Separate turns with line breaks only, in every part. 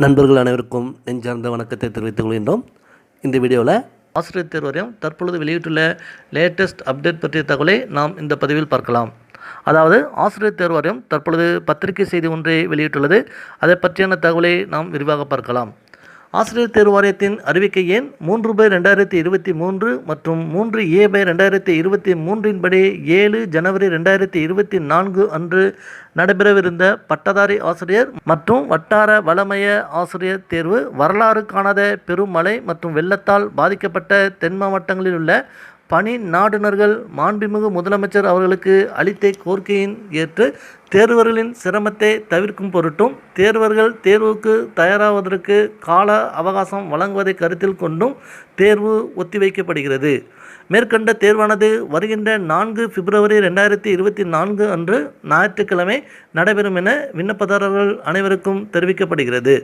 நண்பர்கள் அனைவருக்கும் நெஞ்சார்ந்த வணக்கத்தை தெரிவித்துக் கொள்கின்றோம். இந்த வீடியோவில் ஆசிரியர் தேர்வு தற்பொழுது வெளியிட்டுள்ள லேட்டஸ்ட் அப்டேட் பற்றிய தகவலை நாம் இந்த பதிவில் பார்க்கலாம். அதாவது ஆசிரியர் தேர்வாரியம் தற்பொழுது பத்திரிகை செய்தி ஒன்றை வெளியிட்டுள்ளது. அதை பற்றியான தகவலை நாம் விரிவாக பார்க்கலாம். ஆசிரியர் தேர்வு வாரியத்தின் அறிவிக்கை எண் மூன்று பை ரெண்டாயிரத்தி இருபத்தி மூன்று மற்றும் மூன்று ஏ பை ரெண்டாயிரத்தி இருபத்தி மூன்றின்படி ஏழு ஜனவரி ரெண்டாயிரத்தி இருபத்தி நான்கு அன்று நடைபெறவிருந்த பட்டதாரி ஆசிரியர் மற்றும் வட்டார வளமய ஆசிரியர் தேர்வு வரலாறு காணாத பெருமழை மற்றும் வெள்ளத்தால் பாதிக்கப்பட்ட தென் மாவட்டங்களில் உள்ள பணி நாடுனர்கள் மாண்புமிகு முதலமைச்சர் அவர்களுக்கு அளித்த கோரிக்கையின் ஏற்று தேர்வர்களின் சிரமத்தை தவிர்க்கும் பொருட்டும் தேர்வர்கள் தேர்வுக்கு தயாராவதற்கு கால அவகாசம் வழங்குவதை கருத்தில் கொண்டும் தேர்வு ஒத்திவைக்கப்படுகிறது. மேற்கண்ட தேர்வானது வருகின்ற நான்கு பிப்ரவரி ரெண்டாயிரத்தி இருபத்தி நான்கு அன்று ஞாயிற்றுக்கிழமை நடைபெறும் என விண்ணப்பதாரர்கள் அனைவருக்கும் தெரிவிக்கப்படுகிறது.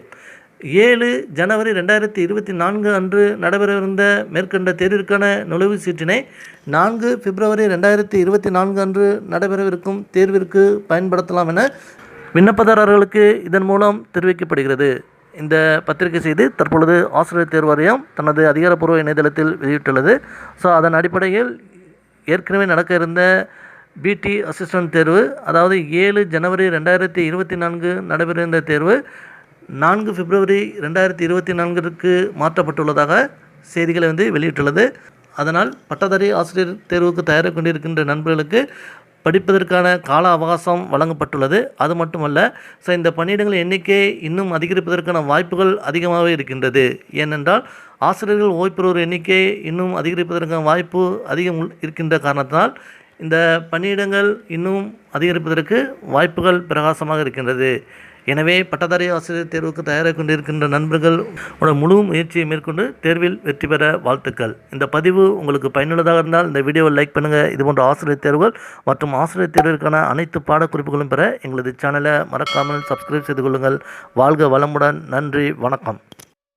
ஏழு ஜனவரி ரெண்டாயிரத்தி இருபத்தி நான்கு அன்று நடைபெறவிருந்த மேற்கண்ட தேர்விற்கான நுழைவுச் சீட்டினை நான்கு பிப்ரவரி ரெண்டாயிரத்தி இருபத்தி நான்கு அன்று நடைபெறவிருக்கும் தேர்விற்கு பயன்படுத்தலாம் என விண்ணப்பதாரர்களுக்கு இதன் மூலம் தெரிவிக்கப்படுகிறது. இந்த பத்திரிகை செய்தி தற்பொழுது ஆசிரியர் தேர்வாரியம் தனது அதிகாரப்பூர்வ இணையதளத்தில் வெளியிட்டுள்ளது. ஸோ அதன் அடிப்படையில் ஏற்கனவே நடக்க இருந்த பிடி அசிஸ்டன்ட் தேர்வு அதாவது ஏழு ஜனவரி ரெண்டாயிரத்தி இருபத்தி நான்கு நடைபெற இருந்த தேர்வு நான்கு பிப்ரவரி ரெண்டாயிரத்தி இருபத்தி நான்கிற்கு மாற்றப்பட்டுள்ளதாக செய்திகளை வந்து வெளியிட்டுள்ளது. அதனால் பட்டதாரி ஆசிரியர் தேர்வுக்கு தயாராக கொண்டிருக்கின்ற நண்பர்களுக்கு படிப்பதற்கான கால அவகாசம் வழங்கப்பட்டுள்ளது. அது மட்டுமல்ல ஸோ இந்த பணியிடங்கள் எண்ணிக்கை இன்னும் அதிகரிப்பதற்கான வாய்ப்புகள் அதிகமாகவே இருக்கின்றது. ஏனென்றால் ஆசிரியர்கள் ஓய்வு பெறுவோர் எண்ணிக்கை இன்னும் அதிகரிப்பதற்கான வாய்ப்பு அதிகம் உள்- இருக்கின்ற காரணத்தினால் இந்த பணியிடங்கள் இன்னும் அதிகரிப்பதற்கு வாய்ப்புகள் பிரகாசமாக இருக்கின்றது. எனவே பட்டதாரி ஆசிரியர் தேர்வுக்கு தயாராக கொண்டிருக்கின்ற நண்பர்கள் உங்களோட முழு முயற்சியை மேற்கொண்டு தேர்வில் வெற்றி பெற வாழ்த்துக்கள். இந்த பதிவு உங்களுக்கு பயனுள்ளதாக இருந்தால் இந்த வீடியோவை லைக் பண்ணுங்கள் இது போன்ற ஆசிரியர் தேர்வுகள் மற்றும் ஆசிரியர் தேர்விற்கான அனைத்து பாடக்குறிப்புகளும் பெற எங்களது சேனலை மறக்காமல் சப்ஸ்கிரைப் செய்து கொள்ளுங்கள். வாழ்க வளமுடன். நன்றி. வணக்கம்.